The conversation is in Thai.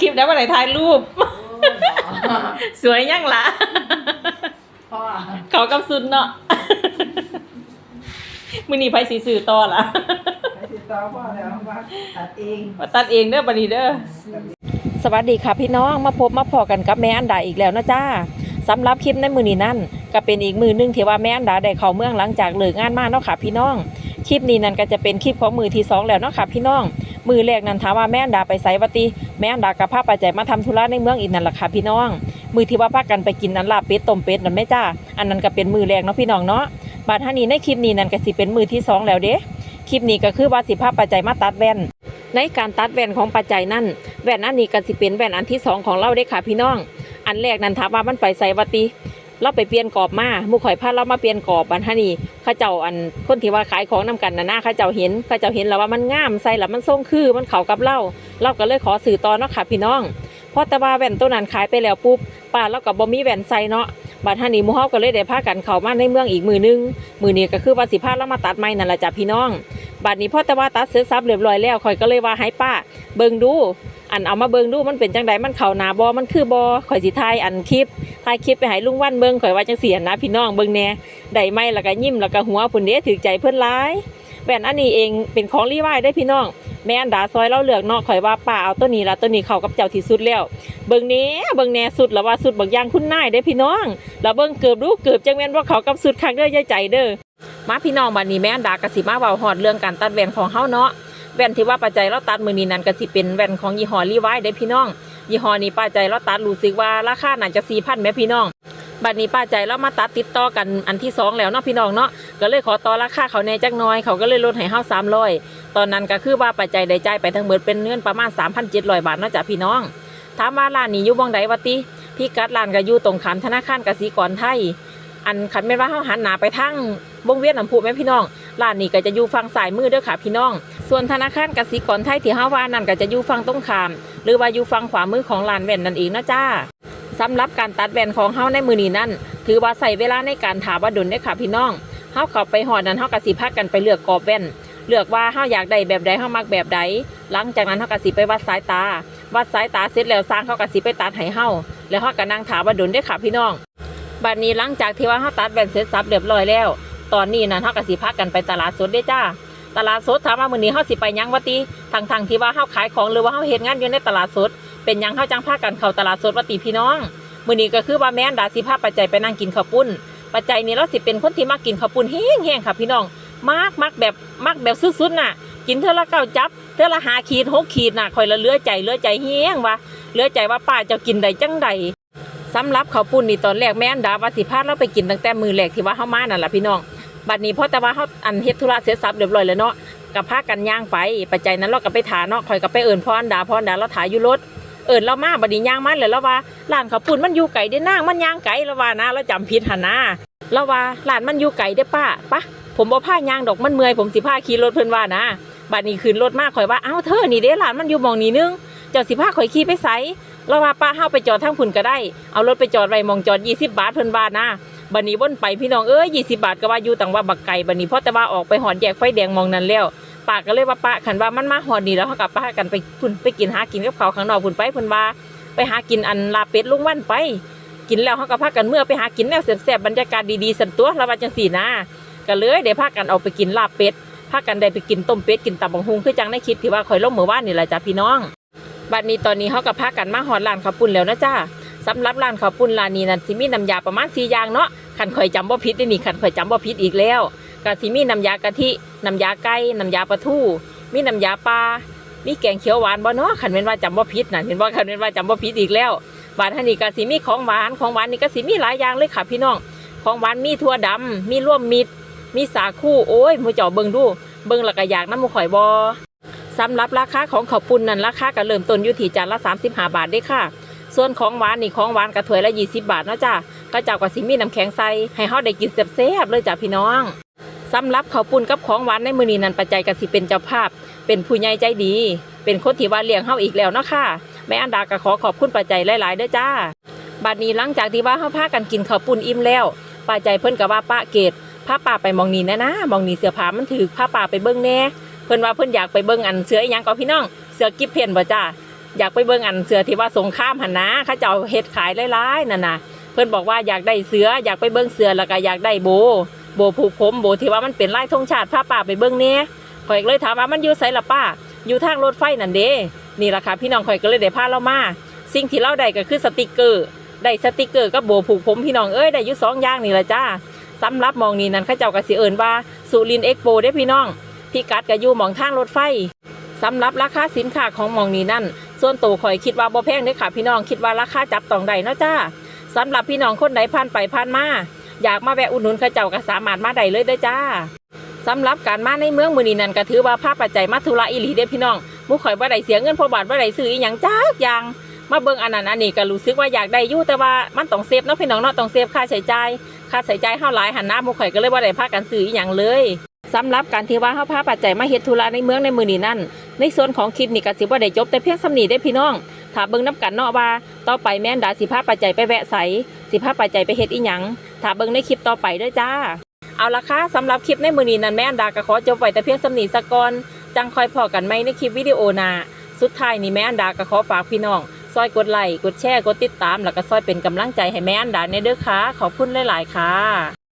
คลิปแล้ววันไหนถ่ายรูปโอ้ยสวยยังล่ะพ่อเขากับซุนเนาะมือนี้ไผสีสื่อต่อล่ะไปติดต่อพ่อแล้วว่าตัดเองมาตัดเองเด้อบัดนี้เด้อสวัสดีค่ะพี่น้องมาพบมาพอกันกับแม่อันดาอีกแล้วนะจ้าสำหรับคลิปในมือนี้นั่นก็เป็นอีกมือหนึงที่ว่าแม่อันดาได้เข้าเมืองหลังจากเลิกงานมาเนาะค่ะพี่น้องคลิปนี้นั่นก็จะเป็นคลิปของมือที่สองแล้วเนาะค่ะพี่น้อง มือแรกนั้นถามว่าแม่อันดาไปไสวัติแม่อันดากับพาไปใจมาทำธุระในเมืองอีกนั่นแหละค่ะพี่น้อง มือที่ว่าพากันไปกินอันลาบเป็ดต้มเป็ดนั่นแม่จ้า อันนั้นก็เป็นมือแรกเนาะพี่น้องเนาะบาดท่านี้ในคลิปนี้นั่นก็สิเป็นมือที่สองแล้วเด้คลิปนี้ก็คือว่าสิพาปัจจัยมาตัดแว่น ในการตัดแว่นของปัจจัยนั่นแว่นอันนี้ก็สิเป็นแว่นอันที่สองของเราได้ค่ะพี่น้อง อันแรกนั้นถามว่ามันไปใส่วัติ เราไปเปลี่ยนกรอบมาหมู่ข่อยพาเรามาเปลี่ยนกรอบบันทานี่เข้าเจ้าอันคนที่ว่าขายของนำกันนะหนะเข้าเจ้าเห็นเข้าเจ้าเห็นแล้วว่ามันงามใส่แล้วมันทรงคือมันเข้ากับเราเราก็เลยขอสื่อต่อเนาะค่ะพี่น้องเพราะแต่ว่าแว่นตัวนั้นขายไปแล้วปุ๊บป้าเราก็บ่มีแว่นใส่เนาะบัดท่านี้มู่เฮาก็เลยได้พากันเข้ามาในเมืองอีกมือนึงมือนี้ก็คือว่าสิพาเรามาตัดไม้นั่นแหละจ้ะพี่น้อง บัดนี้พอแต่ว่าตัดเสร็จสับเรียบร้อยแล้วข่อยก็เลยว่าให้ป้า เบิ่งดู อันเอามาเบิ่งดูมันเป็นจังไดมันเข้าหนาบ่มันคือบ่ข่อยสิถ่ายอันคลิปถ่ายคลิปไปให้ลุงวันเบิ่งข่อยว่าจังซี่หั้นนะพี่น้องเบิ่งแหน่ได้ไหมแล้วก็ยิ้มแล้วก็หัวพุ่นเด้ถูกใจเพิ่อนหลายแว่นอันนี้เองเป็นของรีไวายได้พี่น้องแม่อันดาซอยเราเลือกเนาะข่อยว่าป้าเอาตัวนี้ละตัวนี้เข้ากับเจ้าที่สุดแล้ว เบิ่งแหน่เบิ่งแหน่สุดแล้วว่าสุดบางอย่างคุณนายเด้พี่น้อง แล้วเบิ่งเกือบดูเกือบจังแม่นว่าเขากับสุดคักเด้อยายใจเด้อ มาพี่น้องบัดนี้แม่นดากระสิมาเว้าฮอดเรื่องการตัดแว่นของเฮาเนาะแว่นที่ว่าปัจจัยเราตัดมือนี้นั่นก็สิเป็นแว่นของยี่ห้อรีไวได้พี่น้องยี่ห้อนี้ป้าใจเราตัดรู้สึกว่าราคาน่าจะสี่พันแม่พี่น้องบัดนี้ป้าใจเรามาตัดติดต่อกันอันที่สองแล้วเนาะพี่น้องเนาะก็เลยขอต่อราคาเขาแหน่จักน้อยเขาก็เลยลดให้เฮาสามร้อยตอนนั้นก็คือว่าปัจจัยได้จ่ายไปทั้งหมดเป็นเงินประมาณ3,700บาทเนาะจ้ะพี่น้องถามว่าร้านนี้อยู่บ่งใดวะติพี่กัดร้านก็อยู่ตรงขามธนาคารกสิกรไทย อันคันแม่ว่าเฮาหันหน้าไปทาง วงเวียนน้ำพุแม่พี่น้องร้านนี้ก็จะอยู่ฝั่งซ้ายมือเด้อค่ะพี่น้อง ส่วนธนาคารกสิกรไทยที่เฮาว่านั่นก็จะอยู่ฝั่งตรงข้าม หรือว่าอยู่ฝั่งขวามือของร้านแว่นนั่นเองนะจ้าสำหรับการตัดแว่นของเฮาในมือนี้นั่น ถือว่าใส่เวลาในการถาว่าดนเด้ค่ะพี่น้องเฮาเข้าไปหอดนั้นเฮากสิพากันไปเลือกกรอบแว่นเลือกว่าเฮาอยากได้แบบใดเฮามักแบบใดหลังจากนั้นเฮากสิไปวัดสายตา วัดสายตาเสร็จแล้วสร้างเขากสิไปตัดให้เฮาแล้วเฮาก็นั่งถาว่าดนเด้ค่ะพี่น้องบัดนี้หลังจากที่ว่าเฮาตัดแว่นเสร็จสับเรียบร้อยแล้ว ตอนนี้นั่นเฮาก็สิพากันไปตลาดสดเด้จ้า ตลาดสดถามว่ามื้อนี้เฮาสิไปยังวะติทางทางที่ว่าเฮาขายของหรือว่าเฮาเฮ็ดงานอยู่ในตลาดสด เป็นยังเฮาจังพากันเข้าตลาดสดวะติพี่น้องมื้อนี้ก็คือว่าแม่นดาสิพาปัจจัยไปนั่งกินข้าวปุ้น ปัจจัยนี้เราสิเป็นคนที่มักกินข้าวปุ้นแห้งๆค่ะพี่น้องมากมักแบบมักแบบสุดๆน่ะ กินเท่าละเก้าจับเท่าละหาขีดหกขีดน่ะคอยละเลือใจเลือใจแห้งวะเลือใจว่าป้าจะกินได้จังใด สำหรับข้าวปุ้นนี่ตอนแรกแม่นดาว่าสิพาเราไปกินตั้งแต่มือแรกที่ว่าเฮามานั่นล่ะพี่น้องบัดนี้เพราะแต่ว่าเฮาอันเฮ็ดธุระเสร็จสับเรียบร้อยแล้วเนาะก็พากันย่างไปปัจจัยนั้นเราก็ไปถาเนาะข่อยก็ไปเอิ้นพ่ออันดาพ่ออันดาเราถ่ายอยู่รถเอิ้นเรามาบัดนี้ย่างมาแล้วเราว่าร้านข้าวปุ้นมันอยู่ไกลเด้นางมันย่างไกลแล้วว่านะเราจำผิดหนนะเราว่าร้านมันอยู่ไกลเด้ป้าปะผมบ่พาย่างดอกมันเมื่อยผมสิพาขี่รถเพิ่นว่านะบัดนี้ขึ้นรถมาข่อยว่าเอ้าเธอนี่เด้ร้านมันอยู่มองนี้นึง เจ้าสิพาข่อยขี่ไปไสเราว่าป้าเฮาไปจอดทางพุ่นก็ได้ เอารถไปจอดไว้มองจอด 20 บาทเพิ่นว่านะบัดนี้วนไปพี่น้องเอ้ย20 บาทก็ว่าอยู่ต่างว่าบักไก่บัดนี้เพราะแต่ว่าออกไปหอดแยกไฟแดงมองนั้นแล้วป้าก็เลยว่าป้าคันว่ามันมาหอดนี่แล้วเฮากับป้ากันไปพุ่นไปกินหากินกับเขาข้างนอกพุ่นไปเพิ่นว่าไปหากินอันลาเป็ดลุงวันไป กินแล้วเฮาก็พากันเมื่อไปหากินแนวแซ่บๆบรรยากาศดีๆสันตัวแล้วว่าจังซี่นะก็เลยได้พากันเอาไปกินลาเป็ดพากันได้ไปกินต้มเป็ดกินตับบังฮุงคือจังในคลิปที่ว่าข่อยลงเมื่อวานนี่แหละจ้ะพี่น้อง บัดนี้ตอนนี้เขากับพากันมาหอดร้านข้าวปุ้นแล้วนะจ้าสำหรับร้านข้าวปุ้นร้านนี้นั่นสิมีน้ำยาประมาณสี่อย่างเนาะขันข่อยจำบ่ผิดได้นี่ขันข่อยจำบ่ผิดอีกแล้วก็สิมีน้ำยากะทิน้ำยาไก่น้ำยาปลาทูมีน้ำยาปลามีแกงเขียวหวานบ่เนาะขันเป็นว่าจำบ่ผิดน่ะเห็นว่าขันเป็นว่าจำบ่ผิดอีกแล้วบาดท่านี้ก็สิมีของหวานของหวานนี่ก็สิมีหลายอย่างเลยค่ะพี่น้อง ของหวานมีถั่วดำมีร่วมมิตรมีสาคูโอ้ยมูเจ่อเบิ่งดู เบิ่งล้วก็อยากน้ำมูข่อยบ่ สำหรับราคาของข้าวปุ้นนั้นราคาก็เริ่มต้นอยู่ที่จานละ 35 บาทเด้ค่ะ ส่วนของหวานนี่ของหวานกระถวยละ 20 บาทเนาะจ้ะก็เจ้าก็สิมีน้ำแข็งใส่ให้เฮาได้กินแซ่บๆเลยจ้ะพี่น้องสำหรับข้าวปุ้นกับของหวานในมื้อนี้นั้นปัจจัยก็สิเป็นเจ้าภาพ เป็นผู้ใหญ่ใจดี เป็นคนที่ว่าเลี้ยงเฮาอีกแล้วเนาะค่ะแม่อันดาก็ขอขอบคุณปัจจัยหลายๆเด้อจ้าบัดนี้หลังจากที่ว่าเฮาพากันกินข้าวปุ้นอิ่มแล้วปัจจัยเพิ่นก็ว่าป้าเกดพาป้าไปมองนี้นะนะมองนี้เสื้อผ้ามันถือพาป้าไปเบิ่งแน่ เพิ่นว่าเพิ่นอยากไปเบิ่งอันเสืออีหยังก็พี่น้อง เสือกิบเพนบ่จ้าอยากไปเบิ่งอันเสือที่ว่าสงครามหันนะเขาเจ้าเฮ็ดขายหลายๆนั่นน่ะเพิ่นบอกว่าอยากได้เสืออยากไปเบิ่งเสือแล้วก็อยากได้โบ โบผูกผมโบที่ว่ามันเป็นลายธงชาติพาป้าไปเบิ่งแหน่ข่อยก็เลยถามว่ามันอยู่ไสล่ะป้า อยู่ทางรถไฟนั่นเด้นี่ล่ะค่ะพี่น้องข่อยก็เลยได้พาเรามาสิ่งที่เราได้ก็คือสติกเกอร์ได้สติกเกอร์กับโบผูกผมพี่น้องเอ้ยได้อยู่สองอย่างนี่ละจ้าสำหรับมองนี้นั้นเขาเจ้าก็สิเอิ้นว่าสุรินเอ็กโปเด้พี่น้อง พี่กัดก็อยู่หมองทางรถไฟสำหรับราคาสินค้าของหมองนี้นั่น ส่วนตัวข่อยคิดว่าบ่แพงเด้อค่ะ พี่น้องคิดว่าราคาจับต้องได้เนาะจ้าสำหรับพี่น้องคนใดผ่านไปผ่านมาอยากมาแวะอุดหนุนเขาเจ้าก็สามารถมาได้เลยเด้จ้าสำหรับการมาในเมืองมือนี้นั่นก็ถือว่าภาพปัจจัยมาธุระอีหลีเด้พี่น้องมู่ข่อยบ่ได้เสียเงินเพราะบาทบ่ได้ซื้ออีหยังจักอย่างมาเบิ่งอันนั้นอันนี้ก็รู้สึกว่าอยากได้อยู่แต่ว่ามันต้องเซฟเนาะพี่น้องเนาะต้องเซฟค่าใช้จ่ายค่าใช้จ่ายเฮาหลายหันหน้ามู่ข่อยก็เลยบ่ได้พากันซื้ออีหยังเลย สำหรับการที่ว่าเฮาพาปัจจัยมาเฮ็ดธุระในเมืองในมือนี้นั่น ในส่วนของคลิปนี้ก็สิบ่ได้จบแต่เพียงสำนี้ได้พี่น้องถ้าเบิ่งนํกันเนาะว่า ต่อไปแม่นดาสิพาปัจจัยไปแวะไสสิพาปัจจัยไปเฮ็ดอีหยังถ้าเบิ่งในคลิปต่อไปเด้อจ้า เอาละค่ะสำหรับคลิปในมือนี้นั่นแม่นดาก็ขอจบไว้แต่เพียงสำนี้ซะก่อนจังคอยพอกันใหมในคลิปวิดีโอหน้าสุดท้ายนี้แม่อันดาก็ขอฝากพี่น้อง ซอยกดไลค์กดแชร์กดติดตาม แล้วก็ซอยเป็นกำลังใจให้แม่อันดาในเด้อค่ะขอบคุณหลาย ๆ ค่ะ